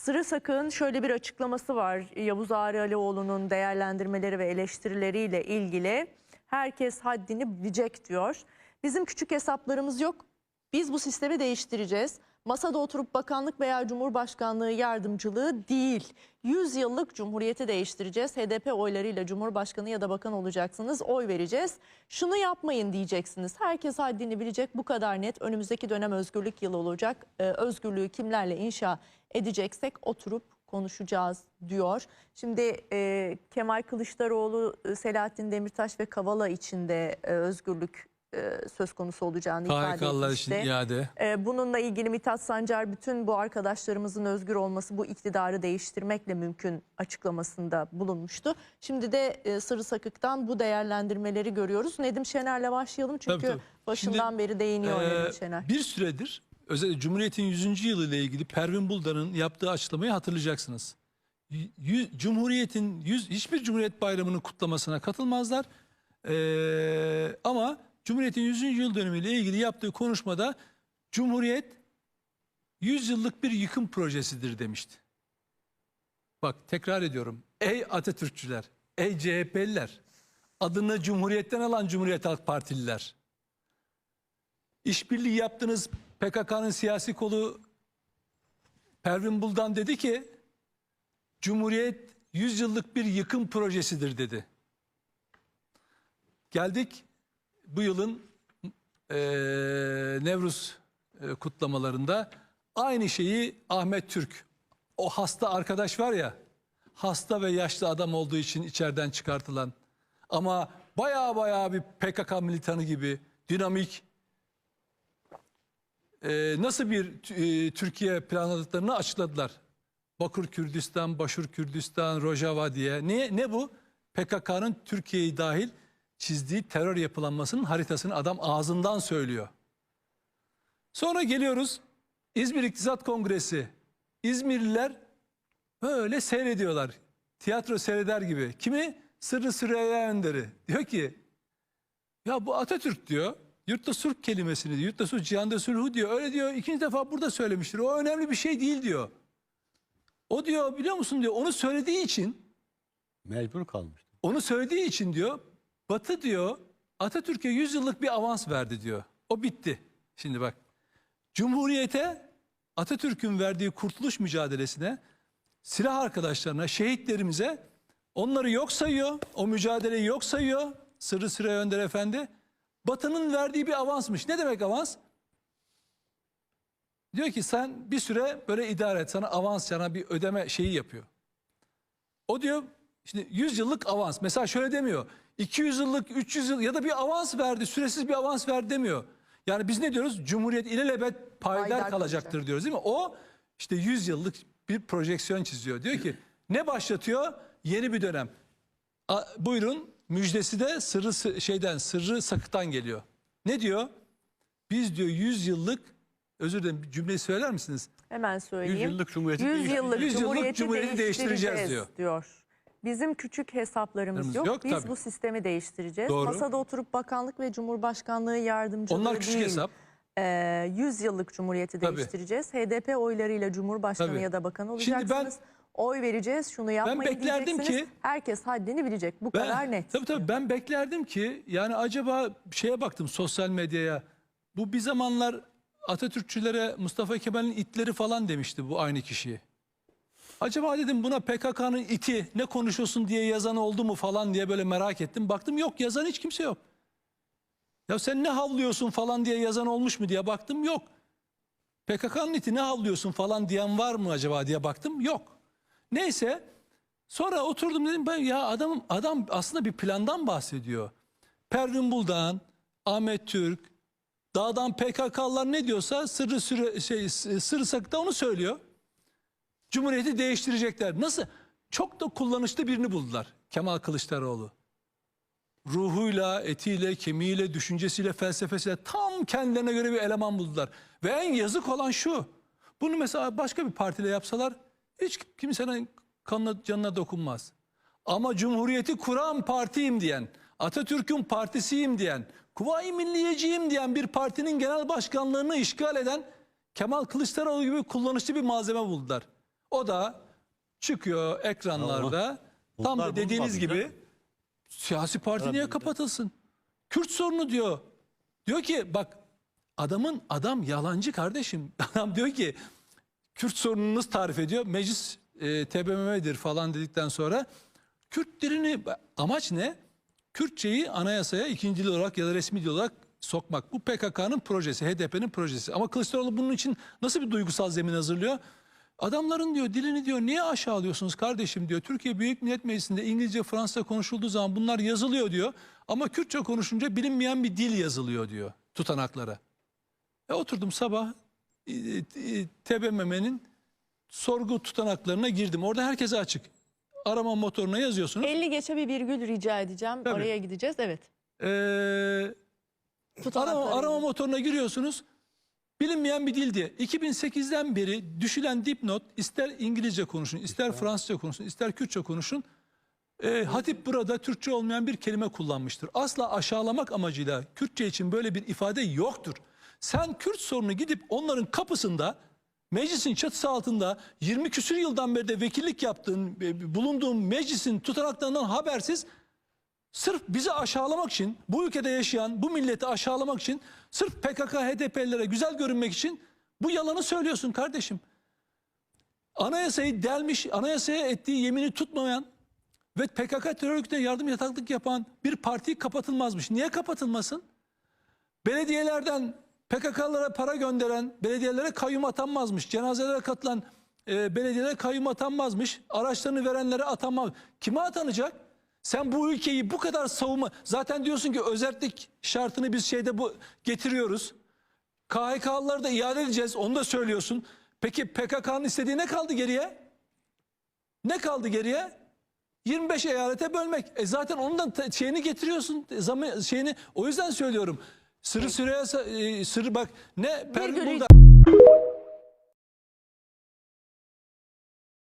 Sırı Sakın şöyle bir açıklaması var. Yavuz Ağrı Alioğlu'nun değerlendirmeleri ve eleştirileriyle ilgili. Herkes haddini bilecek diyor. Bizim küçük hesaplarımız yok. Biz bu sistemi değiştireceğiz. Masada oturup bakanlık veya cumhurbaşkanlığı yardımcılığı değil. 100 yıllık cumhuriyeti değiştireceğiz. HDP oylarıyla cumhurbaşkanı ya da bakan olacaksınız. Oy vereceğiz. Şunu yapmayın diyeceksiniz. Herkes haddini bilecek bu kadar net. Önümüzdeki dönem özgürlük yılı olacak. Ee, özgürlüğü kimlerle inşa edeceksek oturup konuşacağız diyor. Şimdi e, Kemal Kılıçdaroğlu, Selahattin Demirtaş ve Kavala içinde e, özgürlük e, söz konusu olacağını ifade KHK'lılar için etmişti. iade. Ee, Bununla ilgili Mithat Sancar bütün bu arkadaşlarımızın özgür olması bu iktidarı değiştirmekle mümkün açıklamasında bulunmuştu. Şimdi de e, Sırrı Sakık'tan bu değerlendirmeleri görüyoruz. Nedim Şener'le başlayalım çünkü Tabii, tabii. başından Şimdi, beri değiniyor Ee, Nedim Şener. bir süredir özellikle Cumhuriyet'in 100. yılı ile ilgili Pervin Buldan'ın yaptığı açıklamayı hatırlayacaksınız. Y- Cumhuriyet'in 100 hiçbir Cumhuriyet Bayramı'nın kutlamasına katılmazlar. Ee, ama Cumhuriyet'in 100. yıl dönümüyle ilgili yaptığı konuşmada Cumhuriyet 100 yıllık bir yıkım projesidir demişti. Bak tekrar ediyorum. Ey Atatürkçüler, ey CHP'liler, adını Cumhuriyet'ten alan Cumhuriyet Halk Partililer. İşbirliği yaptınız PKK'nın siyasi kolu Pervin Buldan dedi ki Cumhuriyet 100 yıllık bir yıkım projesidir dedi. Geldik bu yılın eee, Nevruz eee, kutlamalarında aynı şeyi Ahmet Türk o hasta arkadaş var ya hasta ve yaşlı adam olduğu için içeriden çıkartılan ama baya baya bir PKK militanı gibi dinamik e, nasıl bir e, Türkiye planladıklarını açıkladılar. Bakır Kürdistan, Başur Kürdistan, Rojava diye. Ne, ne bu? PKK'nın Türkiye'yi dahil çizdiği terör yapılanmasının haritasını adam ağzından söylüyor. Sonra geliyoruz İzmir İktisat Kongresi. İzmirliler böyle seyrediyorlar. Tiyatro seyreder gibi. Kimi? Sırrı Süreyya Önder'i. Diyor ki ya bu Atatürk diyor. Yurtta sulh kelimesini diyor. Yurtta sulh cihanda sulhu diyor. Öyle diyor. ikinci defa burada söylemiştir. O önemli bir şey değil diyor. O diyor biliyor musun diyor. Onu söylediği için Mecbur kalmıştı. onu söylediği için diyor Batı diyor Atatürk'e 100 yıllık bir avans verdi diyor. O bitti. Şimdi bak. Cumhuriyete Atatürk'ün verdiği kurtuluş mücadelesine silah arkadaşlarına, şehitlerimize onları yok sayıyor. O mücadeleyi yok sayıyor. Sırrı Süreyya Önder Efendi. Batı'nın verdiği bir avansmış. Ne demek avans? Diyor ki sen bir süre böyle idare et. Sana avans, sana bir ödeme şeyi yapıyor. O diyor işte 100 yıllık avans. Mesela şöyle demiyor. 200 yıllık, 300 yıl ya da bir avans verdi, süresiz bir avans verdi demiyor. Yani biz ne diyoruz? Cumhuriyet ilelebet payidar Payidar kalacaktır kalacak. diyoruz değil mi? O işte 100 yıllık bir projeksiyon çiziyor. Diyor ki ne başlatıyor? Yeni bir dönem. A, buyurun müjdesi de sırrı sı- şeyden sırrı sakıktan geliyor. Ne diyor? Biz diyor 100 yıllık özür dilerim cümleyi söyler misiniz? Hemen söyleyeyim. 100 yıllık Cumhuriyeti 100 değiştireceğiz. yıllık 100 yıllık cumhuriyeti, Cumhuriyeti değiştireceğiz, değiştireceğiz diyor. Bizim küçük hesaplarımız Yok, yok. Biz tabii. bu sistemi değiştireceğiz. Doğru. Masada oturup bakanlık ve cumhurbaşkanlığı yardımcılığı Onlar küçük değil. hesap. Ee, 100 yıllık cumhuriyeti Tabii. değiştireceğiz. HDP oylarıyla cumhurbaşkanı Tabii. ya da bakan Şimdi ben- olacaksınız. Oy vereceğiz. Şunu yapmayın beklerdim diyeceksiniz. ki- Herkes haddini bilecek. Bu kadar net. Tabii tabii ben beklerdim ki yani acaba şeye baktım sosyal medyaya. Bu bir zamanlar Atatürkçülere Mustafa Kemal'in itleri falan demişti bu aynı kişiyi. Acaba dedim buna PKK'nın iti ne konuşuyorsun diye yazan oldu mu falan diye böyle merak ettim. Baktım yok yazan hiç kimse yok. Ya sen ne havlıyorsun falan diye yazan olmuş mu diye baktım yok. PKK'nın iti ne havlıyorsun falan diyen var mı acaba diye baktım yok. Neyse sonra oturdum dedim ben ya adam adam aslında bir plandan bahsediyor. Pervin Buldan, Ahmet Türk, dağdan PKK'lılar ne diyorsa sırrı süre, şey, sırrı sakıkta onu söylüyor. Cumhuriyeti değiştirecekler. Nasıl? Çok da kullanışlı birini buldular. Kemal Kılıçdaroğlu. Ruhuyla, etiyle, kemiğiyle, düşüncesiyle, felsefesiyle tam kendilerine göre bir eleman buldular. Ve en yazık olan şu. Bunu mesela başka bir partiyle yapsalar hiç kimsenin kanına canına dokunmaz. Ama Cumhuriyeti kuran partiyim diyen, Atatürk'ün partisiyim diyen, Kuvayi Milliyeciyim diyen bir partinin genel başkanlığını işgal eden Kemal Kılıçdaroğlu gibi kullanışlı bir malzeme buldular. O da çıkıyor ekranlarda. Tam Bunlar da dediğiniz gibi siyasi parti niye kapatılsın? Kürt sorunu diyor. Diyor ki bak adamın adam yalancı kardeşim. Adam diyor ki Kürt sorununu nasıl tarif ediyor? Meclis e, TBMM'dir falan dedikten sonra Kürt dilini amaç ne? Kürtçeyi anayasaya ikinci dil olarak ya da resmi dil olarak sokmak. Bu PKK'nın projesi, HDP'nin projesi. Ama Kılıçdaroğlu bunun için nasıl bir duygusal zemin hazırlıyor? Adamların diyor dilini diyor niye aşağılıyorsunuz kardeşim diyor. Türkiye Büyük Millet Meclisi'nde İngilizce, Fransızca konuşulduğu zaman bunlar yazılıyor diyor. Ama Kürtçe konuşunca bilinmeyen bir dil yazılıyor diyor tutanaklara. E oturdum sabah e, e, TBMM'nin sorgu tutanaklarına girdim. Orada herkese açık. Arama motoruna yazıyorsunuz. 50 geçe bir virgül rica edeceğim. Tabii. Oraya gideceğiz. Evet. Ee, arama, arama motoruna giriyorsunuz. Bilinmeyen bir dil diye. 2008'den beri düşülen dipnot ister İngilizce konuşun, ister Fransızca konuşun, ister Kürtçe konuşun. Ee, Hatip burada Türkçe olmayan bir kelime kullanmıştır. Asla aşağılamak amacıyla Kürtçe için böyle bir ifade yoktur. Sen Kürt sorunu gidip onların kapısında meclisin çatısı altında 20 küsür yıldan beri de vekillik yaptığın, e, bulunduğun meclisin tutanaklarından habersiz Sırf bizi aşağılamak için, bu ülkede yaşayan, bu milleti aşağılamak için, sırf PKK, HDP'lilere güzel görünmek için bu yalanı söylüyorsun kardeşim. Anayasayı delmiş, anayasaya ettiği yemini tutmayan ve PKK terör örgütüne yardım yataklık yapan bir parti kapatılmazmış. Niye kapatılmasın? Belediyelerden PKK'lara para gönderen belediyelere kayyum atanmazmış. Cenazelere katılan e, belediyelere kayyum atanmazmış. Araçlarını verenlere atanmaz. Kime atanacak? Sen bu ülkeyi bu kadar savunma... Zaten diyorsun ki özellik şartını biz şeyde bu getiriyoruz. KHK'lıları da iade edeceğiz. Onu da söylüyorsun. Peki PKK'nın istediği ne kaldı geriye? Ne kaldı geriye? 25 eyalete bölmek. E zaten onun da te- şeyini getiriyorsun. e, Zamı, şeyini o yüzden söylüyorum. Sırrı süreye e, sırrı bak ne Virgül Pergül'de